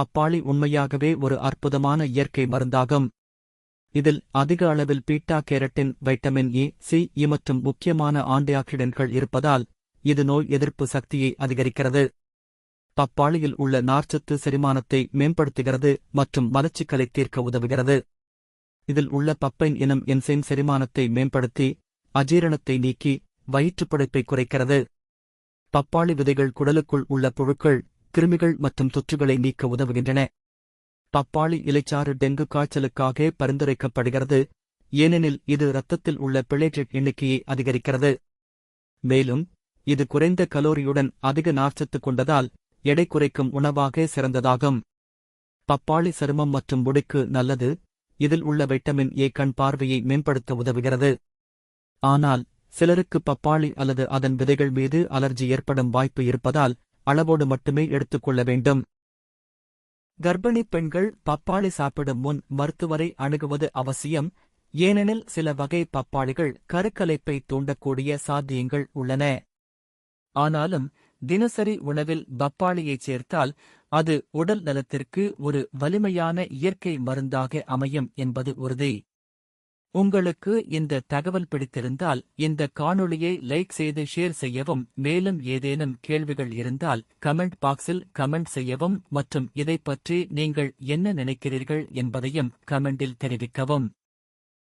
பப்பாளி உண்மையாகவே ஒரு அற்புதமான இயற்கை மருந்தாகும். இதில் அதிக அளவில் beta carotene vitamin A C E மற்றும் முக்கியமான ஆன்டிஆக்சிடென்ட்கள் இருப்பதால் இது நோய் எதிர்ப்பு சக்தியை அதிகரிக்கிறது. பப்பாளியில் உள்ள நார்ச்சத்து செரிமானத்தை மேம்படுத்துகிறது மற்றும் மலச்சிக்கலை தீர்க்க உதவுகிறது. இதில் உள்ள பப்பைன் இனம் என்சைம் செரிமானத்தை மேம்படுத்தி அஜீரணத்தை நீக்கி வயிற்றுப்படைப்பை குறைக்கிறது. பப்பாளி விதைகள் குடலுக்குள் உள்ள புழுக்கள் கிருமிகள் மற்றும் தொற்றுகளை நீக்க உதவுகின்றன. பப்பாளி இலைச்சாறு டெங்கு காய்ச்சலுக்காக பரிந்துரைக்கப்படுகிறது. ஏனெனில் இது இரத்தத்தில் உள்ள பிளேட்லெட் எண்ணிக்கையை அதிகரிக்கிறது. மேலும் இது குறைந்த கலோரியுடன் அதிக நார்ச்சத்து கொண்டதால் எடை குறைக்கும் உணவாக சிறந்ததாகும். பப்பாளி சருமம் மற்றும் முடிக்கு நல்லது. இதில் உள்ள வைட்டமின் ஏ கண் பார்வையை மேம்படுத்த உதவுகிறது. ஆனால் சிலருக்கு பப்பாளி அல்லது அதன் விதைகள் மீது அலர்ஜி ஏற்படும் வாய்ப்பு இருப்பதால் அளவோடு மட்டுமே எடுத்துக்கொள்ள வேண்டும். கர்ப்பிணி பெண்கள் பப்பாளி சாப்பிடும் முன் மருத்துவரை அணுகுவது அவசியம். ஏனெனில் சில வகை பப்பாளிகள் கருக்கலைப்பை தூண்டக்கூடிய சாத்தியங்கள் உள்ளன. ஆனாலும் தினசரி உணவில் பப்பாளியைச் சேர்த்தால் அது உடல் நலத்திற்கு ஒரு வலிமையான இயற்கை மருந்தாக அமையும் என்பது உறுதி. உங்களுக்கு இந்த தகவல் பிடித்திருந்தால் இந்த காணொளியை லைக் செய்து ஷேர் செய்யவும் மேலும் ஏதேனும் கேள்விகள் இருந்தால் கமெண்ட் பாக்ஸில் கமெண்ட் செய்யவும் மற்றும் இதைப் பற்றி நீங்கள் என்ன நினைக்கிறீர்கள் என்பதையும் கமெண்டில் தெரிவிக்கவும்.